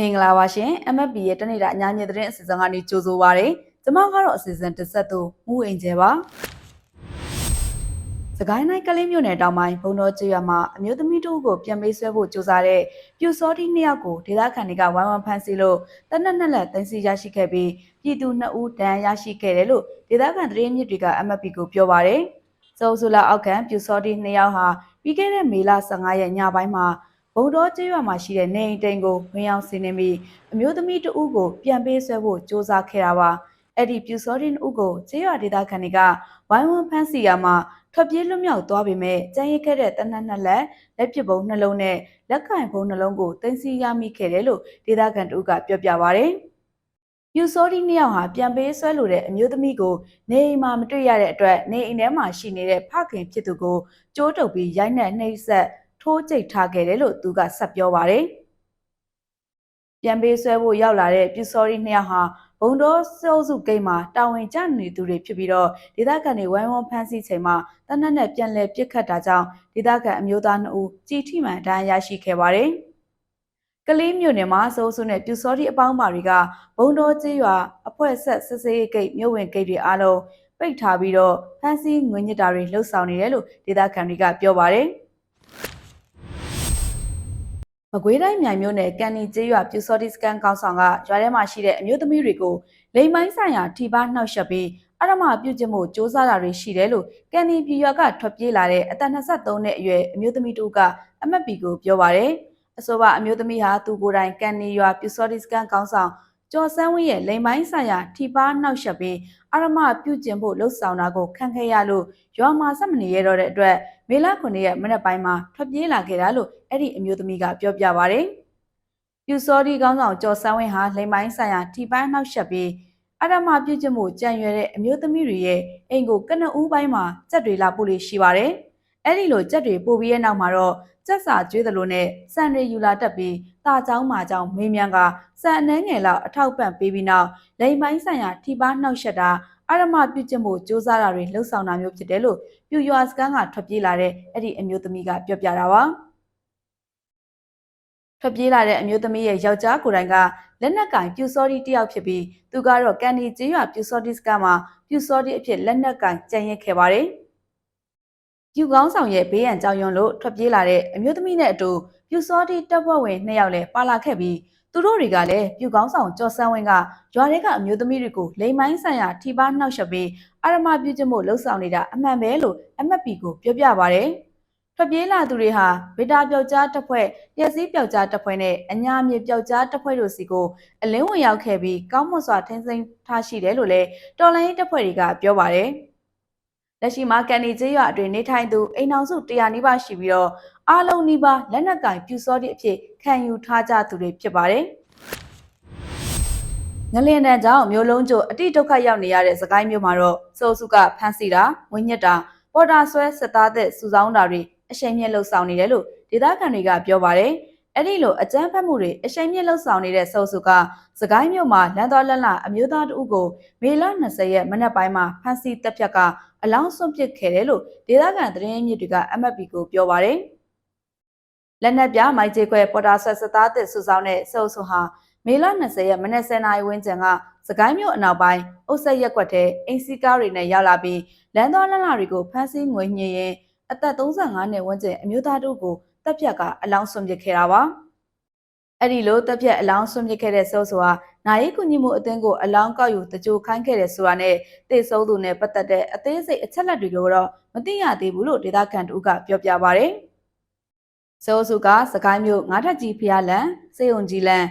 မင်္ဂလာပါရှင် MFP ရဲ့တနေ့တာအညာမြင့်သတင်းအစီအစဉ်ကနေကြိုဆိုပါရစေ။ကျွန်မကတော့အစီအစဉ်တစ်ဆက်သူမှုအိမ်ကျဲပါ။စကိုင်းတိုင်းကလေးမြို့နယ်တောင်ပိုင်းဘုံတော်ကျွော်မှာအမျိုးသမီးတို့ကိုပြန်ပေးဆွဲဖို့ကြိုးစားတဲ့ပြူစောတိနှစ်ယောက်ကိုဒေသခံတွေကဝိုင်းဝန်းဖမ်းဆီးလို့တနက်နက်လက်တင်စီရရှိခဲ့ပြီးပြည်သူနှစ်ဦးဒဏ်ရာရရှိခဲ့တယ်လို့ဒေသခံသတင်းမြစ်တွေက MFP ကိုပြောပါရယ်။စိုးစုလာအောက်ခံပြူစောတိနှစ်ယောက်ဟာပြီးခဲ့တဲ့မေလ15ရက်ညပိုင်းမှာ ဘုံတော်ကျေးရွာမှာရှိတဲ့နေအိမ်တိမ်ကိုဝင်ရောက်စီးနှင်းပြီးအမျိုးသမီးတဦးကိုပြန်ပေးဆွဲဖို့စ조사ခဲ့တာပါအဲ့ဒီပြူစောတင်ဦးကိုကျေးရွာဒေသခံတွေကဝိုင်းဝန်းဖမ်းဆီးရမှာထွက်ပြေးလွတ်မြောက်သွားပေမဲ့ကြမ်းရစ်ခဲ့တဲ့တနက်နှစ်လက်လက်ပစ်ပုံနှလုံးနဲ့လက်ကင်ပုံနှလုံးကိုတင်စီရမိခဲ့တယ်လို့ဒေသခံတဦးကပြောပြပါဗျ။ယူစောဒီနှစ်ယောက်ဟာပြန်ပေးဆွဲလိုတဲ့အမျိုးသမီးကိုနေအိမ်မှာမတွေ့ရတဲ့အတွက်နေအိမ်ထဲမှာရှိနေတဲ့ဖခင်ဖြစ်သူကိုကြိုးတုပ်ပြီးရိုက်နှက်နှိပ်စက် ထိုးကျိတ်ထားခဲ့တယ်လို့သူကဆက်ပြောပါတယ်။ပြန်ပေးဆွဲဖို့ရောက်လာတဲ့ပြူစောရီနှစ်ယောက်ဟာဘုံတော်စိုးစုဂိတ်မှာတာဝန်ကျနေသူတွေဖြစ်ပြီးတော့ဒေသခံတွေဝိုင်းဝန်းဖမ်းဆီးချိန်မှာတနက်နဲ့ပြန်လည်ပြစ်ခတ်တာကြောင့်ဒေသခံအမျိုးသား2ဦးကြည်ထိမှန်ဒဏ်ရာရရှိခဲ့ပါတယ်။ကလေးမြို့နယ်မှာစိုးစုနဲ့ပြူစောရီအပေါင်းပါတွေကဘုံတော်ကျေးရွာအဖွဲ့ဆက်စစ်စေးဂိတ်မြို့ဝင်ဂိတ်တွေအားလုံးပိတ်ထားပြီးတော့ဖမ်းဆီးငွေညစ်တာတွေလှုပ်ဆောင်နေတယ်လို့ဒေသခံတွေကပြောပါတယ်။ မကွေးတိုင်းမြိုင်မြို့နယ်ကန်နီကျေးရွာပြူစော်တီစကန်ကောင်းဆောင်ကရွာထဲမှာရှိတဲ့အမျိုးသမီးတွေကိုလိမ်မိုင်းဆိုင်ရာထိပါနှောက်ယှက်ပြီးအရမပြုတ်ကျမှုစ조사တာတွေရှိတယ်လို့ကန်နီပြည်ရွာကထွက်ပြေးလာတဲ့အသက်23နှစ်အရွယ်အမျိုးသမီးတို့ကအမတ်ပီကိုပြောပါရယ်အဆိုပါအမျိုးသမီးဟာသူကိုယ်တိုင်ကန်နီရွာပြူစော်တီစကန်ကောင်းဆောင်ကျော်စန်းဝင်းရဲ့လိမ်မိုင်းဆိုင်ရာထိပါနှောက်ယှက်ပြီးအရမပြုတ်ကျင်ဖို့လှုပ်ဆောင်တာကိုခံခဲ့ရလို့ရွာမှာဆက်မနေရတော့တဲ့အတွက် မေလ9ရက်မနက်ပိုင်းမှာထွက်ပြေးလာခဲ့တာလို့အဲ့ဒီအမျိုးသမီးကပြောပြပါရယ်။ပြူစောဒီကောင်းဆောင်ကျော်ဆန်းဝင်းဟာလိမ်ပိုင်းဆိုင်ရာထိပန်းနှောက်ယှက်ပြီးအရမပြည့်ကျမှုကြံရွယ်တဲ့အမျိုးသမီးတွေရဲ့အိမ်ကိုကနဦးပိုင်းမှာစက်တွေလာပို့လို့ရှိပါရယ်။အဲ့ဒီလိုစက်တွေပို့ပြီးရဲ့နောက်မှာတော့စက်စာကျွေးသလိုနဲ့စံတွေယူလာတက်ပြီးတာချောင်းမာချောင်းမေးမြန်းကစံအနှဲငယ်လောက်အထောက်ပံ့ပေးပြီးနောက်လိမ်ပိုင်းဆိုင်ရာထိပန်းနှောက်ယှက်တာ အရမပြုတ်ကျမှုစ조사တာတွေလှုပ်ဆောင်တာမျိုးဖြစ်တယ်လို့ပြူရွာစကန်ကထွက်ပြေးလာတဲ့အဲ့ဒီအမျိုးသမီးကပြောပြတာပါထွက်ပြေးလာတဲ့အမျိုးသမီးရဲ့ယောက်ျားကိုယ်တိုင်ကလက်နက်ကင်ပြူစော်ဒီတယောက်ဖြစ်ပြီးသူကတော့ကန်ဒီကျေးရွာပြူစော်ဒီစကမှာပြူစော်ဒီအဖြစ်လက်နက်ကင်ကြံရစ်ခဲ့ပါတယ်ပြူကောင်းဆောင်ရဲ့ဘေးရန်ကြောင်ရွံလို့ထွက်ပြေးလာတဲ့အမျိုးသမီးနဲ့အတူပြူစော်ဒီတပ်ဖွဲ့ဝင်နှစ်ယောက်လည်းပါလာခဲ့ပြီး သူတို့တွေကလည်းပြူကောင်းဆောင်ကျော်စန်းဝင်းကရွာထဲကအမျိုးသမီးတွေကိုလိမ်မိုင်းဆိုင်ရာထိပါနှောက်ယှက်ပြီးအာရမပြုကျမှုလှုပ်ဆောင်နေတာအမှန်ပဲလို့ MFP ကိုပြောပြပါဗျ။ထွက်ပြေးလာသူတွေဟာဗီတာပျောက်ကြားတပ်ဖွဲ့၊ရက်စည်းပျောက်ကြားတပ်ဖွဲ့နဲ့အညာမြေပျောက်ကြားတပ်ဖွဲ့တို့စီကိုအလင်းဝင်ရောက်ခဲ့ပြီးကောင်းမွန်စွာထိန်းသိမ်းထားရှိတယ်လို့လည်းတော်လိုင်းတပ်ဖွဲ့တွေကပြောပါဗျ။လက်ရှိမှာကန်နီကျေးရွာအတွင်းနေထိုင်သူအိမ်အောင်စု100နီးပါးရှိပြီးတော့ အားလုံးနီးပါးလက်နက်ကင်ပြူစောတိအဖြစ်ခံယူထားကြသူတွေဖြစ်ပါတယ်။ငလျင်တန်ကြောင့်မျိုးလုံးကျို့အတိဒုက္ခရောက်နေရတဲ့စကိုင်းမျိုးမှာတော့စိုးစုကဖမ်းဆီးတာဝင်းညက်တာပေါ်တာဆွဲစစ်သားသက်စုဆောင်းတာတွေအရှိန်မြင့်လှုပ်ဆောင်နေတယ်လို့ဒေသခံတွေကပြောပါတယ်။အဲ့ဒီလိုအကြမ်းဖက်မှုတွေအရှိန်မြင့်လှုပ်ဆောင်နေတဲ့စိုးစုကစကိုင်းမြို့မှာလမ်းတော်လက်လအမျိုးသားတဦးကိုမေလ20ရက်မနက်ပိုင်းမှာဖမ်းဆီးတပ်ဖြတ်ကအလောင်းစွန့်ပစ်ခဲ့တယ်လို့ဒေသခံသတင်းမြစ်တွေက MFP ကိုပြောပါတယ်။ လက်နက်ပြမိုက်ကျေခွဲပေါ်တာဆွဲစစ်သားသက်စုဆောင်းတဲ့စိုးစုဟာမေလ20ရက်မနက်10:00နာရီဝန်းကျင်ကစကိုင်းမြို့အနောက်ပိုင်းအုတ်ဆက်ရက်ကွက်ထဲအင်စီကားတွေနဲ့ရောက်လာပြီးလမ်းတော်လမ်းလာတွေကိုဖမ်းဆီးငွေညှင်ရင်အသက်35နှစ်ဝန်းကျင်အမျိုးသားတို့ကိုတပ်ဖြတ်ကအလောင်းဆွန့်ပစ်ခဲ့တာပါ။အဲ့ဒီလိုတပ်ဖြတ်အလောင်းဆွန့်ပစ်ခဲ့တဲ့စိုးဆိုဟာနိုင်ကူညီမှုအသင်းကိုအလောင်းကောက်ယူတကြိုခိုင်းခဲ့တဲ့ဆိုတာနဲ့တေဆုံးသူနဲ့ပတ်သက်တဲ့အသေးစိတ်အချက်လက်တွေကိုတော့မသိရသေးဘူးလို့ဒေသခံတို့ကပြောပြပါဗျ။ စိုးစုကစကိုင်းမြို့ငါးထက်ကြီးဖျားလန်စေုံကြီးလန်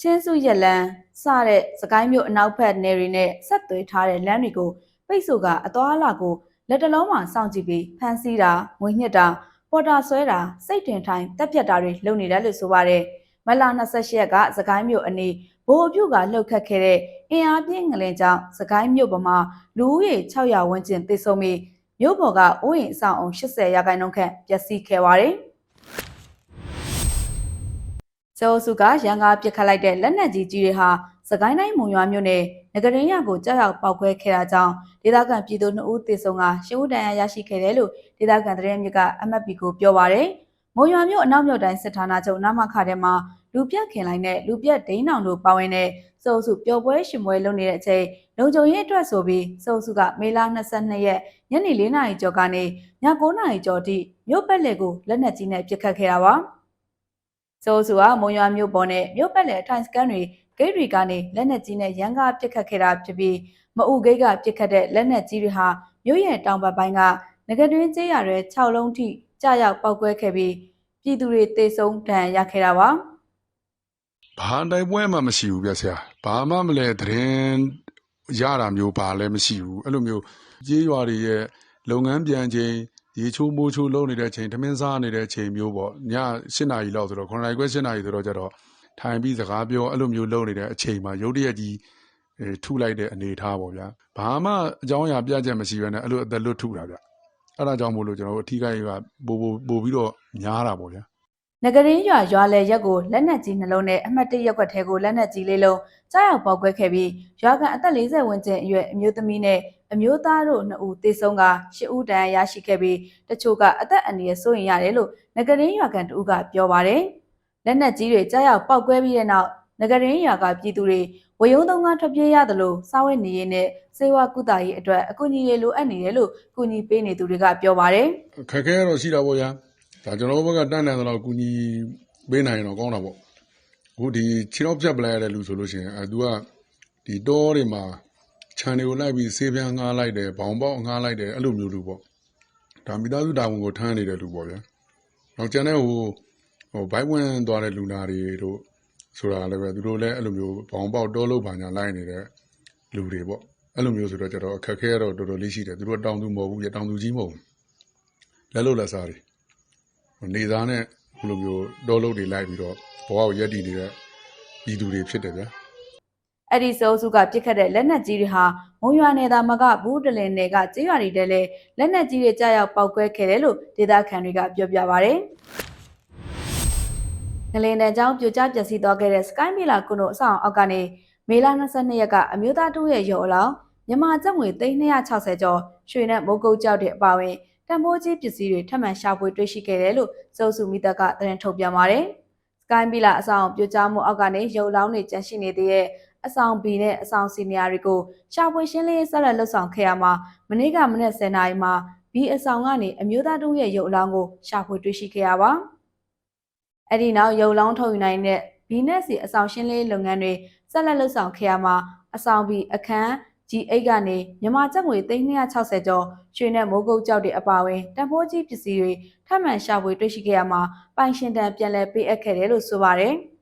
ချင်းစုရက်လန်းစတဲ့စကိုင်းမြို့အနောက်ဘက်နယ်တွေနဲ့ဆက်သွယ်ထားတဲ့လမ်းတွေကိုပိတ်ဆို့ကအသွားအလာကိုလက်တလုံးမှာစောင့်ကြည့်ပြီးဖမ်းဆီးတာငွေညှစ်တာပေါ်တာဆွဲတာစိတ်တင်ထိုင်တက်ပြတ်တာတွေလုပ်နေတယ်လို့ဆိုပါတယ်မလ28ရက်ကစကိုင်းမြို့အနီးဘိုးအပြုတ်ကလှုပ်ခတ်ခဲ့တဲ့အင်အားပြင်းငလင်ကြောင့်စကိုင်းမြို့ပေါ်မှာလူဦးရေ600ဝန်းကျင်သေဆုံးပြီးမြို့ပေါ်ကအိုးအိမ်အဆောင်အုံ80ရာခိုင်နှုန်းခန့်ပျက်စီးခဲ့ပါတယ်။ ကျော်စုကရန်ကားပစ်ခတ်လိုက်တဲ့လက်နက်ကြီးကြီးတွေဟာစကိုင်းတိုင်းမုံရွာမြို့နယ်ငကရင်ရကိုကြောက်ရောက်ပောက်ခွဲခဲ့တာကြောင့်ဒေသခံပြည်သူ2ဦးသေဆုံးကရှင်းဦးတန်ရရရှိခဲ့တယ်လို့ဒေသခံသတင်းမြစ်က MFP ကိုပြောပါရယ်မုံရွာမြို့အနောက်မြို့တိုင်းစစ်ဌာနချုပ်နာမခထဲမှာလူပြတ်ခင်လိုက်နဲ့လူပြတ်ဒိန်းအောင်တို့ပါဝင်တဲ့စုပ်စုပျော်ပွဲရှင်ပွဲလုပ်နေတဲ့အချိန်လုံခြုံရေးအတွက်ဆိုပြီးစုပ်စုကမေလ22ရက်ညနေ4နာရီကျော်ကနေည9နာရီကျော်ထိမြို့ပက်လက်ကိုလက်နက်ကြီးနဲ့ပစ်ခတ်ခဲ့တာပါ စုပ်စုကမုံရွာမြို့ပေါ်နဲ့မြို့ပက်လက်ထိုင်စကန်တွေဂိတ်တွေကနေလက်နက်ကြီးနဲ့ရန်ကားပစ်ခတ်ခဲ့တာဖြစ်ပြီးမအုပ်ဂိတ်ကပစ်ခတ်တဲ့လက်နက်ကြီးတွေဟာမြို့ရဲ့တောင်ဘက်ပိုင်းကငကတွင်းကျေးရွာတွေ6လုံးထိကြာရောက်ပောက်ကွဲခဲ့ပြီးပြည်သူတွေတေဆုံးဒဏ်ရာရခဲ့တာပါဘာတိုက်ပွဲမှမရှိဘူးဗျဆရာဘာမှမလဲသတင်းရတာမျိုးဘာလည်းမရှိဘူးအဲ့လိုမျိုးကြေးရွာတွေရဲ့လုပ်ငန်းပြန်ချိန် ရေချိုးမိုးချိုးလုပ်နေတဲ့အချိန်ထမင်းစားနေတဲ့အချိန်မျိုးပေါ့ည7နာရီလောက်ဆိုတော့9နာရီခွဲ7နာရီဆိုတော့ကျတော့ထိုင်ပြီးစကားပြောအဲ့လိုမျိုးလုပ်နေတဲ့အချိန်မှာရုတ်တရက်ကြီးအဲထုလိုက်တဲ့အနေအထားပေါ့ဗျာဘာမှအကြောင်းအရာပြချက်မရှိဘဲနဲ့အဲ့လိုအသက်လွတ်ထုတာဗျအဲ့ဒါကြောင့်မို့လို့ကျွန်တော်တို့အထီးကိုင်းကပို့ပို့ပို့ပြီးတော့များတာပေါ့ဗျာငကရင်းရွာရွာလေရက်ကိုလက်နက်ကြီးနှလုံးနဲ့အမှတ်တရက်ွက်ထဲကိုလက်နက်ကြီးလေးလုံးကြားရောက်ပေါက်ကွဲခဲ့ပြီးရွာကန်အသက်40ဝန်းကျင်အရွယ်အမျိုးသမီးနဲ့ အမျိုးသားတို့နှစ်ဦးသေဆုံးက10ဦးဒဏ်ရာရရှိခဲ့ပြီးတချို့ကအသက်အန္တရာယ်စိုးရိမ်ရတယ်လို့ငကရင်းရွာကန်တဦးကပြောပါတယ်။လက်နက်ကြီးတွေကြားရောက်ပေါက်ကွဲပြီးတဲ့နောက်ငကရင်းရွာကပြည်သူတွေဝယုံသုံးကားထွက်ပြေးရတယ်လို့စာဝတ်နေရေးနဲ့စေဝါကုသရေးအတွက်အကူအညီတွေလိုအပ်နေတယ်လို့ကူညီပေးနေသူတွေကပြောပါတယ်။ခက်ခဲတော့ရှိတာပေါ့ဗျာဒါကျွန်တော်တို့ဘက်ကတန်းတန်းတော့ကူညီပေးနိုင်ရင်တော့ကောင်းတာပေါ့အခုဒီခြေတော့ဖြတ်ပလိုက်ရတဲ့လူဆိုလို့ရှိရင်အဲသူကဒီတောတွေမှာ ခြံတွေကိုလိုက်ပြီးဆေးပြန်းငှားလိုက်တယ်ဘောင်ပေါက်ငှားလိုက်တယ်အဲ့လိုမျိုးလူပေါ့ဒါမိသားစုတာဝန်ကိုထမ်းနေတဲ့လူပေါ့ဗျာနောက်ကျန်တဲ့ဟိုဟိုဘိုက်ဝင်သွားတဲ့လူနာတွေတို့ဆိုတာလည်းပဲသူတို့လည်းအဲ့လိုမျိုးဘောင်ပေါက်တောလို့ဘာညာလိုက်နေတဲ့လူတွေပေါ့အဲ့လိုမျိုးဆိုတော့ကျတော့အခက်ခဲတော့တော်တော်လေးရှိတယ်သူတို့တောင်သူမဟုတ်ဘူးရတောင်သူကြီးမဟုတ်ဘူးလက်လို့လက်စားတွေနေသားနဲ့ဘယ်လိုမျိုးတောလုတ်တွေလိုက်ပြီးတော့ဘဝကိုရက်တည်နေတဲ့ပြည်သူတွေဖြစ်တယ်ဗျာ အဲ့ဒီစိုးစုကပြစ်ခတ်တဲ့လက်နက်ကြီးတွေဟာမုံရွာနယ်သားမကဘူးတလင်နယ်ကကျေးရွာတွေတဲလဲလက်နက်ကြီးတွေကြားရောက်ပောက်ကွဲခဲ့တယ်လို့ဒေသခံတွေကပြောပြပါဗျ။ငလင်တန်ကြောင့်ပြိုကျပျက်စီးသွားခဲ့တဲ့ Sky Mila ကုနိုအဆောင်အောက်ကနေမေလ22ရက်ကအမျိုးသားတို့ရဲ့ရုပ်အလောင်းမြန်မာကျပ်ငွေ360ကျော်ရွှေနဲ့မိုးကုတ်ကြောက်တဲ့အပါအဝင်တံပိုးကြီးပစ္စည်းတွေထပ်မံရှာဖွေတွေ့ရှိခဲ့တယ်လို့စုစုမိသက်ကသတင်းထုတ်ပြန်ပါတယ်။ Sky Mila အဆောင်ပြိုကျမှုအောက်ကနေရုပ်အလောင်းတွေကျန်ရှိနေသေးတဲ့ အဆောင် B နဲ့အဆောင် C နေရာတွေကိုရှာဖွေရှင်းလင်းရေးဆက်လက်လှုပ်ဆောင်ခဲ့ရမှာမနေ့ကမနေ့10နာရီမှာ B အဆောင်ကနေအမျိုးသားတို့ရဲ့ရုပ်အလောင်းကိုရှာဖွေတွေ့ရှိခဲ့ရပါအဲ့ဒီနောက်ရုပ်လောင်းထုတ်ယူနိုင်တဲ့ B နဲ့ C အဆောင်ရှင်းလင်းရေးလုပ်ငန်းတွေဆက်လက်လှုပ်ဆောင်ခဲ့ရမှာအဆောင် B အခန်း G8 ကနေမြန်မာကျပ်ငွေ360ကျော်ရွှေနဲ့မိုးကုတ်ကြောက်တွေအပါအဝင်တန်ဖိုးကြီးပစ္စည်းတွေထပ်မံရှာဖွေတွေ့ရှိခဲ့ရမှာပိုင်ရှင်တန်ပြန်လည်ပေးအပ်ခဲ့တယ်လို့ဆိုပါတယ်။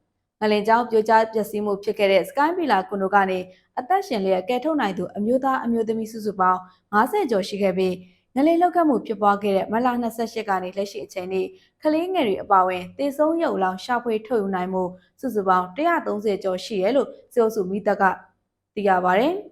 ငလင်ကြောင့်ပြိုကျပျက်စီးမှုဖြစ်ခဲ့တဲ့ Sky Villa ကွန်ဒိုကနေအသက်ရှင်လျက်ကဲထုတ်နိုင်သူအမျိုးသားအမျိုးသမီးစုစုပေါင်း90ကျော်ရှိခဲ့ပြီးငလင်လောက်ကမှုဖြစ်ပွားခဲ့တဲ့မလ28ကနေလက်ရှိအချိန်ထိကလေးငယ်တွေအပါအဝင်တေဆုံးရုပ်လောင်ရှာဖွေထုတ်ယူနိုင်မှုစုစုပေါင်း130ကျော်ရှိတယ်လို့စေအုပ်စုမိသက်ကသိရပါတယ်။